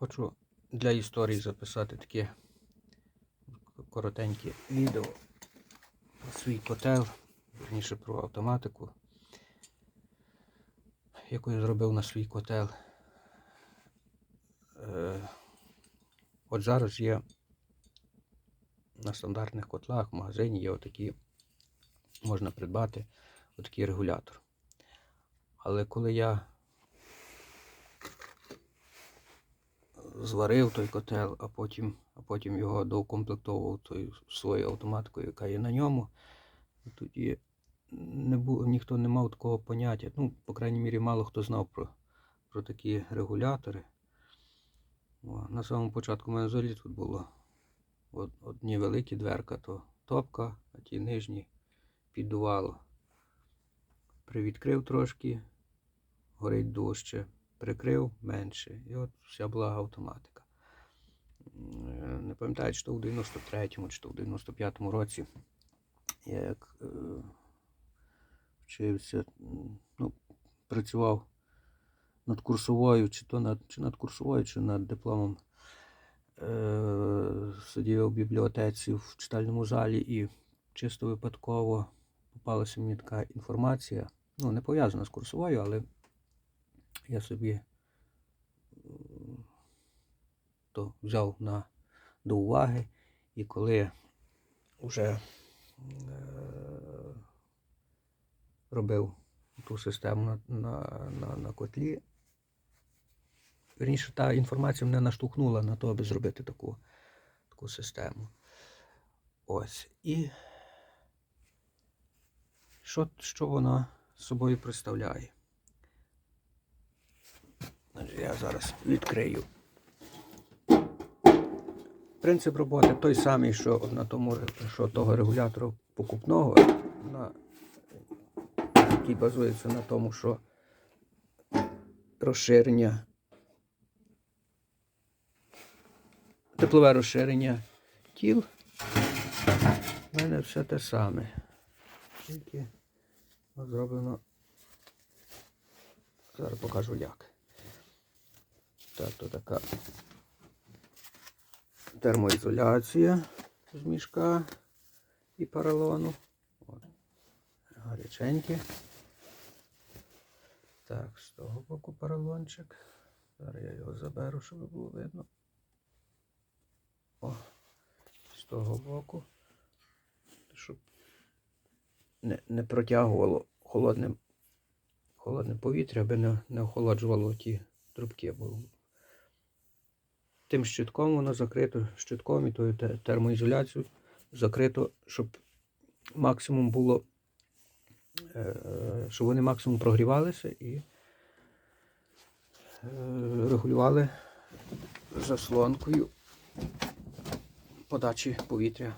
Хочу для історії записати таке коротеньке відео про свій котел, верніше про автоматику, яку я зробив на свій котел. Е, От зараз є на стандартних котлах в магазині є отакі, можна придбати отакий регулятор. Але коли я зварив той котел, а потім, а потім його доукомплектовував тою своєю автоматикою, яка є на ньому. Тоді не було, ніхто не мав такого поняття. Ну, по крайній мірі, мало хто знав про, про такі регулятори. О, на самому початку в мене взагалі тут було од- одні великі дверка, то топка, а ті нижні піддувало. Привідкрив трошки, горить дужче, прикрив менше. І от вся була автоматика. Не пам'ятаю, чи то в 93-му, чи то в 95-му році, я як е, вчився, ну, працював над курсовою, чи то над, чи над курсовою, чи над дипломом. Е, сидів у бібліотеці в читальному залі і чисто випадково попалася мені така інформація. Ну, не пов'язана з курсовою, але я собі то взяв на, до уваги. І коли вже е, робив ту систему на, на, на, на котлі, Верніше, та інформація мене наштовхнула на то, аби зробити таку, таку систему. Ось. І що, що вона собою представляє? Я зараз відкрию. Принцип роботи той самий, що на тому, що того регулятора покупного, на, який базується на тому, що розширення теплове розширення тіл. У мене все те саме. Тільки зроблено. Зараз покажу як. Так, то така термоізоляція з мішка і поролону. От. Гаряченькі. Так, з того боку поролончик. Зараз я його заберу, щоб було видно. О, з того боку, щоб не, не протягувало холодним, холодне повітря, аби не, не охолоджувало ті трубки. Бо тим щитком воно закрито, щитком і тою те- термоізоляцією закрито, щоб максимум було, е, щоб вони максимум прогрівалися і е, регулювали заслонкою подачі повітря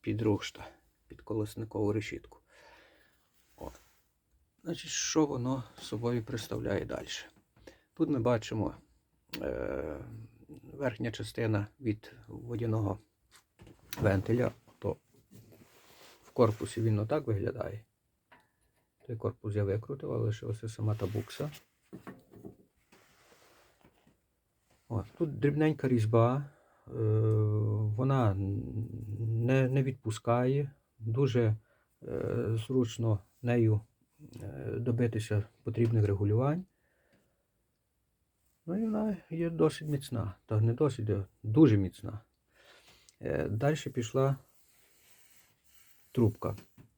під рушта, під колесникову решітку. Значить, що воно собою представляє далі? Тут ми бачимо верхня частина від водяного вентиля. То в корпусі він отак виглядає. Той корпус я викрутив, але лишилася сама та букса. От, тут дрібненька різьба, е, вона не, не відпускає, дуже е, зручно нею е, добитися потрібних регулювань. Ну і вона є досить міцна. Та не досить, а дуже міцна. Е, Далі пішла трубка.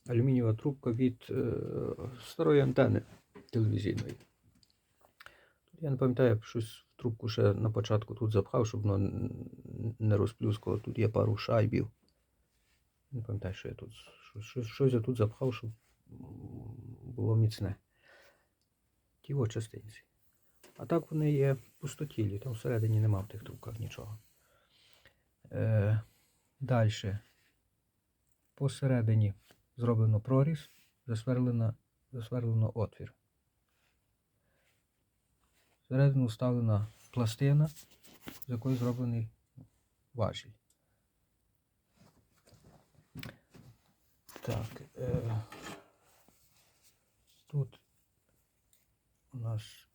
Алюмінієва трубка від е, старої антени телевізійної. Тут я не пам'ятаю, щось в трубку ще на початку тут запхав, щоб воно не розплюскало. Тут є пару шайбів. Не пам'ятаю, що я тут. що- що- Щось я тут запхав, щоб було міцне. Ті о частинці. А так вони є пустотілі, там всередині нема в тих трубках нічого. Е, Далі. Посередині зроблено проріз, засверлено, засверлено отвір. Всередину вставлена пластина, з якої зроблений важіль. Так. Е, тут у нас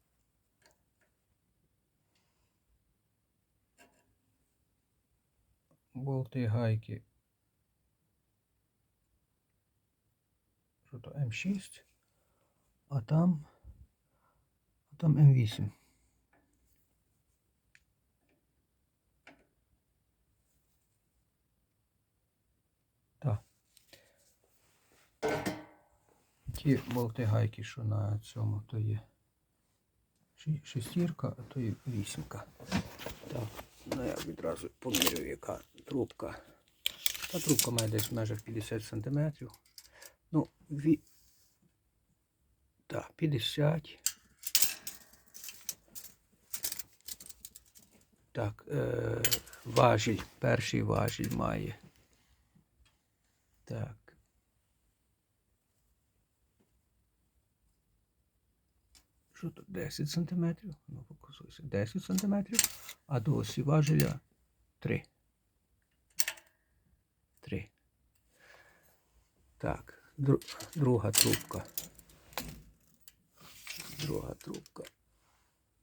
болти гайки. Що то М6, а там, а там М8. Так. Ті болти гайки, що на цьому, то є шестірка, а то є вісімка. Так, ну я відразу помірю, яка трубка. Та трубка має десь в межах 50 см. Ну, ві... так, 50. Так, е... важіль, перший важіль має. Так. Що тут 10 см? Ну, фокусуйся. 10 см, а до осі важеля 3. 3. Так, дру- друга трубка. Друга трубка.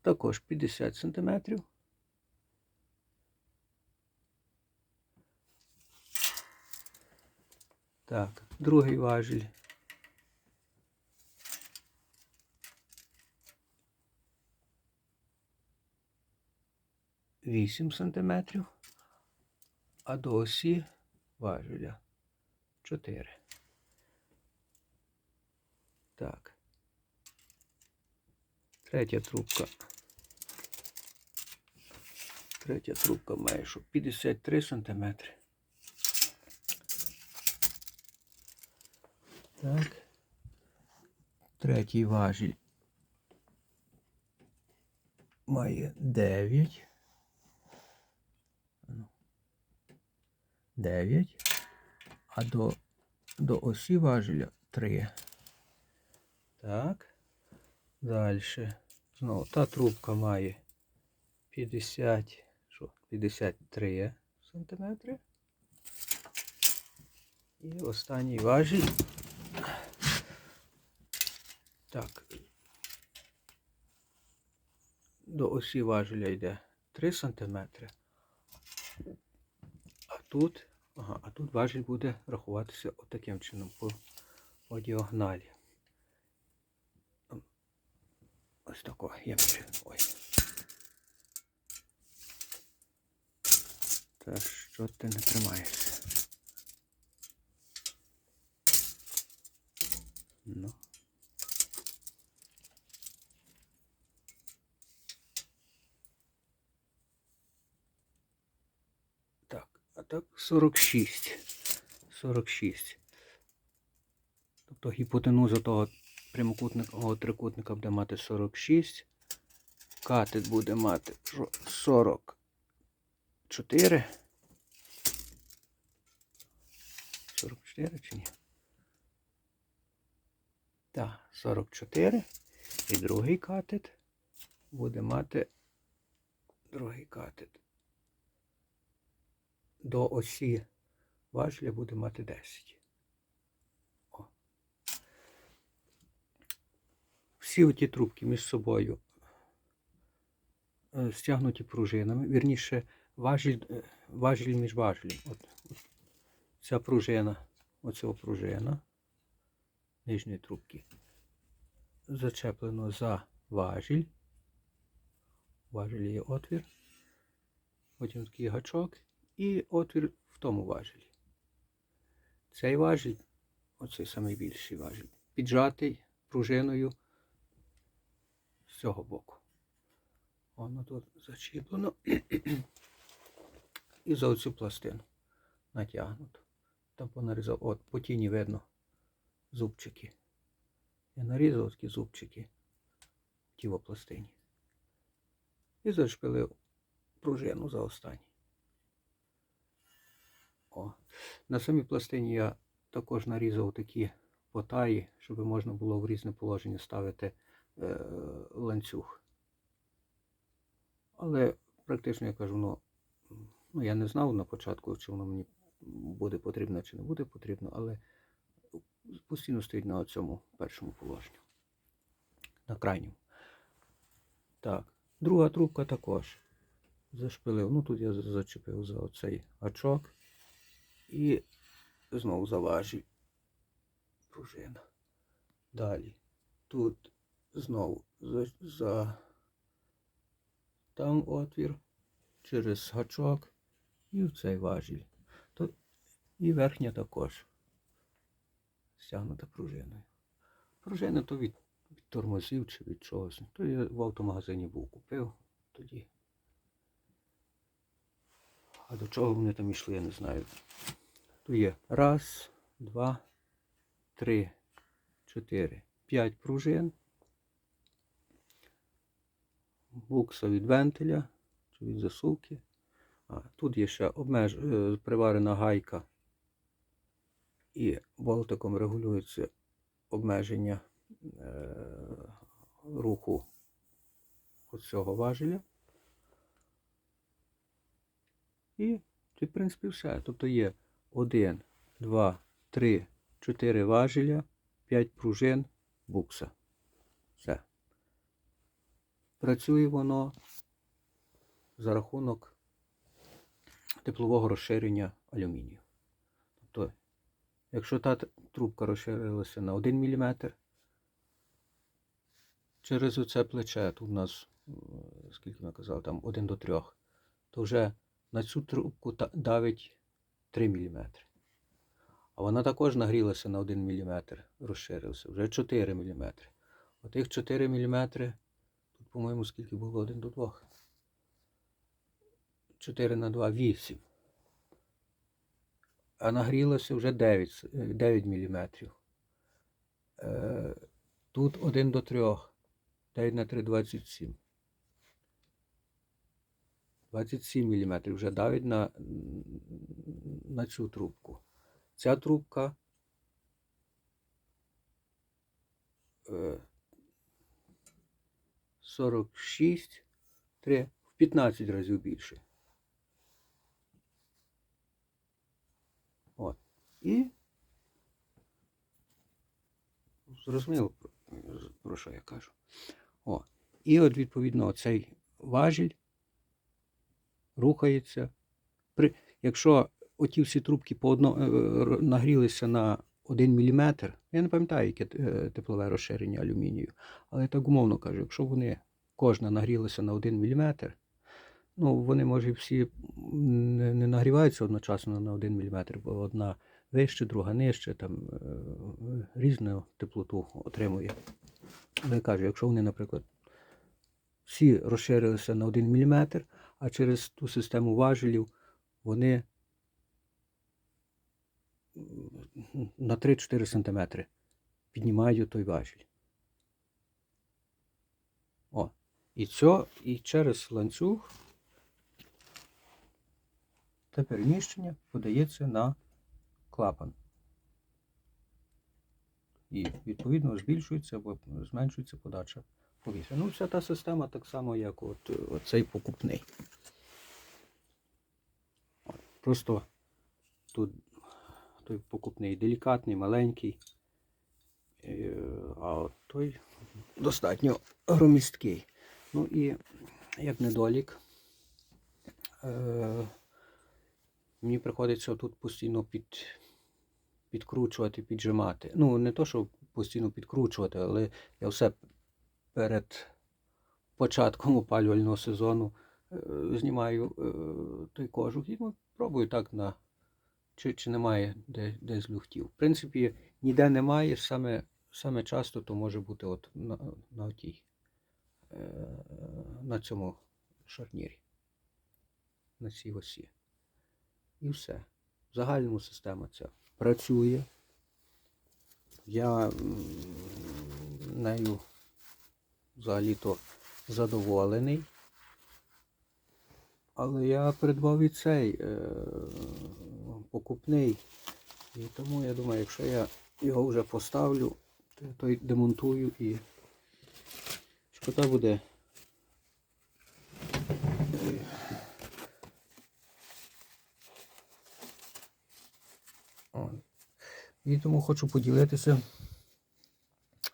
Також 50 см. Так, другий важіль. Вісім сантиметрів, а до осі важеля 4. Так. Третя трубка. Третя трубка має що 53 сантиметри. Так. Третій важіль має 9. 9. А до, до осі важеля 3. Так. Далі. Знову та трубка має 50, що, 53 сантиметри. І останній важіль. Так. До осі важеля йде 3 сантиметри. А тут, ага, а тут важіль буде рахуватися отаким чином по, по діагоналі. Ось тако, я мірю. Ой. Та що ти не тримаєшся? Ну. Так, а так 46. 46. Тобто гіпотенуза того прямокутного трикутника буде мати 46. Катет буде мати що, 44. 44 чи ні? Так, 44. І другий катет буде мати другий катет. До осі важля буде мати 10. Всі оті трубки між собою е, стягнуті пружинами. Вірніше, важіль, е, важіль між важелем. От, от ця пружина, оця пружина нижньої трубки зачеплено за важіль. Важелі є отвір. Потім такий гачок і отвір в тому важелі. Цей важіль, оцей самий більший важіль, піджатий пружиною з цього боку. Воно тут зачіплено і за оцю пластину натягнуто. Там понарізав, от по тіні видно зубчики. Я нарізав такі зубчики в тівопластині. І зашпилив пружину за останній. О. На самій пластині я також нарізав такі потаї, щоб можна було в різне положення ставити ланцюг. Але практично я кажу, ну, ну я не знав на початку, чи воно мені буде потрібно чи не буде потрібно, але постійно стоїть на цьому першому положенні. На крайньому. Так, друга трубка також. зашпилив. Ну тут я зачепив за оцей гачок і знову заважив пружина. Далі. Тут знову за, за там отвір через гачок і в цей важіль. Тут і верхня також стягнута пружиною. Пружина то від, від тормозів чи від чогось. То я в автомагазині був купив тоді. А до чого вони там йшли, я не знаю. Тут є раз, два, три, чотири, п'ять пружин. Букса від вентиля чи від засувки. А, тут є ще обмеж... е, приварена гайка. І болтиком регулюється обмеження е... руху оцього важеля. І це, в принципі, все. Тобто є 1, 2, 3, 4 важеля, 5 пружин, букса. Працює воно за рахунок теплового розширення алюмінію. Тобто, якщо та трубка розширилася на 1 мм, через оце плече, тут у нас, скільки ми казали, там 1 до 3, то вже на цю трубку давить 3 мм. А вона також нагрілася на 1 мм, розширився, вже 4 мм. Отих 4 мм, по-моєму, скільки було 1 до 2. 4 на 2 8. А нагрілося вже 9, с- е, 9 мм. Тут 1 до 3. 9 на 3 27. 27 мм вже давить на, на цю трубку. Ця трубка е, 46, 3, в 15 разів більше. От. І зрозуміло, про, що я кажу. О. І от, відповідно, цей важіль рухається. При, якщо оті всі трубки по одно, е, нагрілися на 1 мм, я не пам'ятаю, яке е, теплове розширення алюмінію, але так умовно кажу, якщо вони кожна нагрілася на 1 мм, ну вони може всі не, не нагріваються одночасно на 1 мм, бо одна вище, друга нижче, там е, різну теплоту отримує. Але я кажу, якщо вони, наприклад, всі розширилися на 1 мм, а через ту систему важелів вони на 3-4 см піднімають той важіль. О, і це, і через ланцюг те переміщення подається на клапан. І відповідно збільшується або зменшується подача повітря. Ну, вся та система так само, як от, цей покупний. Просто тут той покупний делікатний, маленький, е, а той достатньо громісткий. Ну і як недолік, е, мені приходиться тут постійно під, підкручувати, піджимати. Ну, не то, що постійно підкручувати, але я все перед початком опалювального сезону е, знімаю е, той кожух і ну, пробую так на чи, чи немає де, десь люфтів. В принципі, ніде немає, саме, саме часто то може бути от на, на, тій, на цьому шарнірі, на цій осі. І все. В загальному система ця працює. Я нею взагалі-то задоволений. Але я придбав і цей е, покупний. І тому я думаю, якщо я його вже поставлю, то я той демонтую і шкода буде. І тому хочу поділитися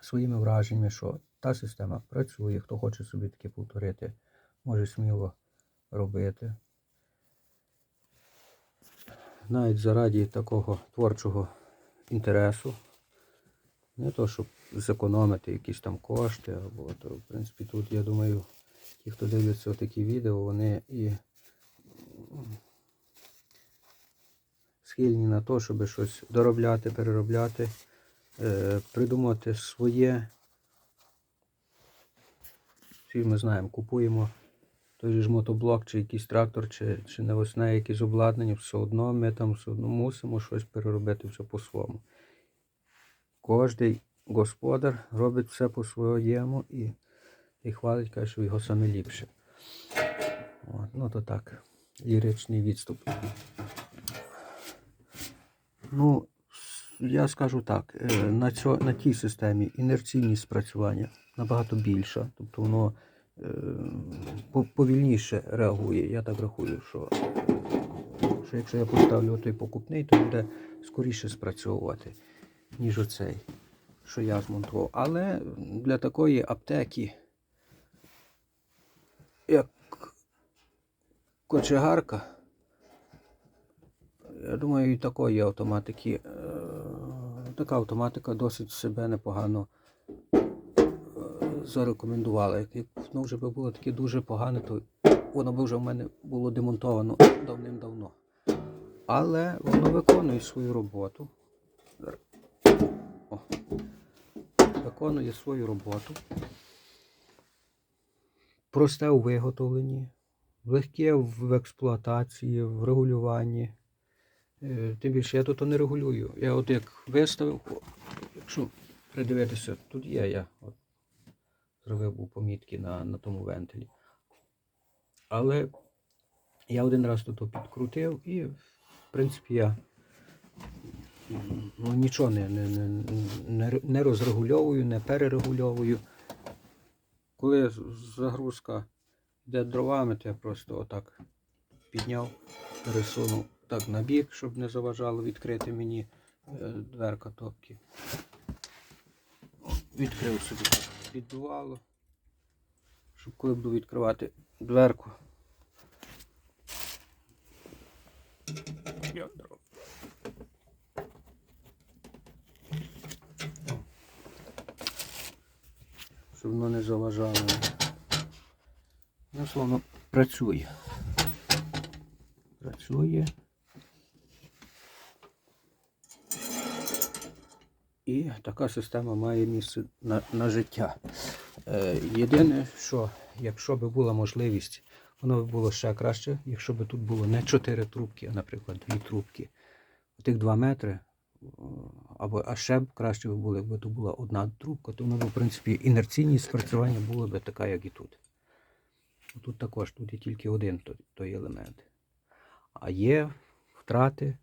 своїми враженнями, що та система працює. Хто хоче собі таке повторити, може сміло робити. Навіть заради такого творчого інтересу. Не то, щоб зекономити якісь там кошти, або то, в принципі, тут, я думаю, ті, хто дивляться такі відео, вони і схильні на те, щоб щось доробляти, переробляти, е, придумати своє. Всі ми знаємо, купуємо той ж мотоблок, чи якийсь трактор, чи, чи навесне якесь обладнання, все одно ми там все одно мусимо щось переробити все по-своєму. Кожний господар робить все по-своєму і, і хвалить, каже, що його саме ліпше. От, ну то так, ліричний відступ. Ну, я скажу так, е, на, цьо, на тій системі інерційність спрацювання набагато більша. Тобто воно е, повільніше реагує. Я так рахую, що, що якщо я поставлю той покупний, то буде скоріше спрацьовувати, ніж оцей, що я змонтував. Але для такої аптеки, як кочегарка, я думаю, і такої автоматики, е, така автоматика досить себе непогано е, зарекомендувала. Як воно вже би було таке дуже погане, то воно б вже в мене було демонтовано давним-давно. Але воно виконує свою роботу. Виконує свою роботу. Просте у виготовленні, легке в експлуатації, в регулюванні. Е, Тим більше я тут не регулюю. Я от як виставив, якщо придивитися, тут є я от, зробив помітки на, на тому вентилі. Але я один раз тут підкрутив і, в принципі, я ну, нічого не, не, не, не, розрегульовую, не перерегульовую. Коли загрузка йде дровами, то я просто отак підняв, пересунув так на бік, щоб не заважало відкрити мені е, дверка топки. Відкрив собі піддувало, щоб коли буду відкривати дверку. Щоб воно не заважало. Ну, словно працює. Працює. І така система має місце на, на життя. Е, єдине, що якщо б була можливість, воно б було ще краще, якщо б тут було не 4 трубки, а, наприклад, 2 трубки. Тих 2 метри, або а ще б краще б було, якби тут була одна трубка, то воно б, в принципі, інерційність спрацювання було б така, як і тут. Тут також, тут є тільки один той, той елемент. А є втрати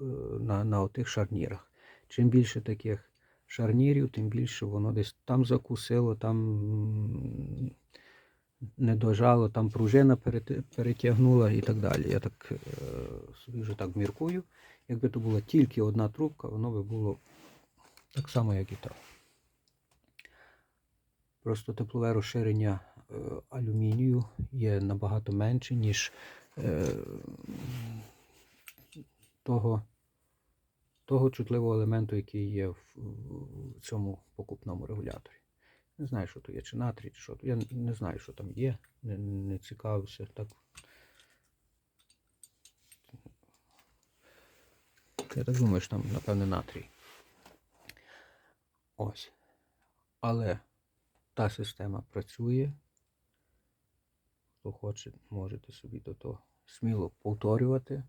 е, на, на отих шарнірах. Чим більше таких шарнірів, тим більше воно десь там закусило, там не дожало, там пружина перетягнула і так далі. Я так е, собі вже так міркую. Якби то була тільки одна трубка, воно би було так само, як і там. Просто теплове розширення е, алюмінію є набагато менше, ніж е, того, того чутливого елементу, який є в, в цьому покупному регуляторі. Не знаю, що то є, чи натрій, чи що. Я не знаю, що там є, не, не цікавився. Так. Я так думаю, що там, напевне, натрій. Ось. Але та система працює. Хто хоче, можете собі до того сміло повторювати.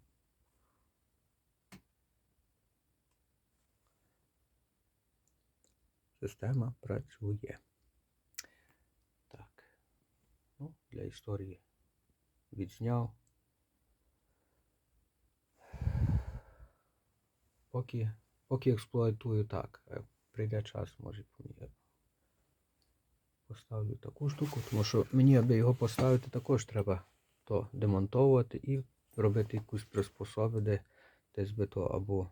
Система працює. Так. Ну, для історії відзняв. Поки, поки експлуатую так. Е, Прийде час, може. Поставлю таку штуку, тому що мені, аби його поставити, також треба то демонтовувати і робити якусь приспособу, де десь би то або,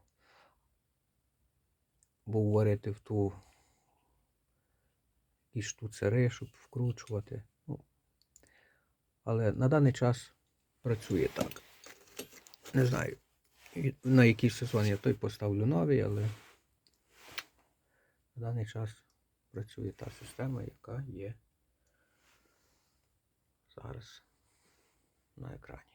або варити в ту і штуцери, щоб вкручувати. Ну, Але на даний час працює так. Не знаю, на який сезон я той поставлю новий, але на даний час працює та система, яка є зараз на екрані.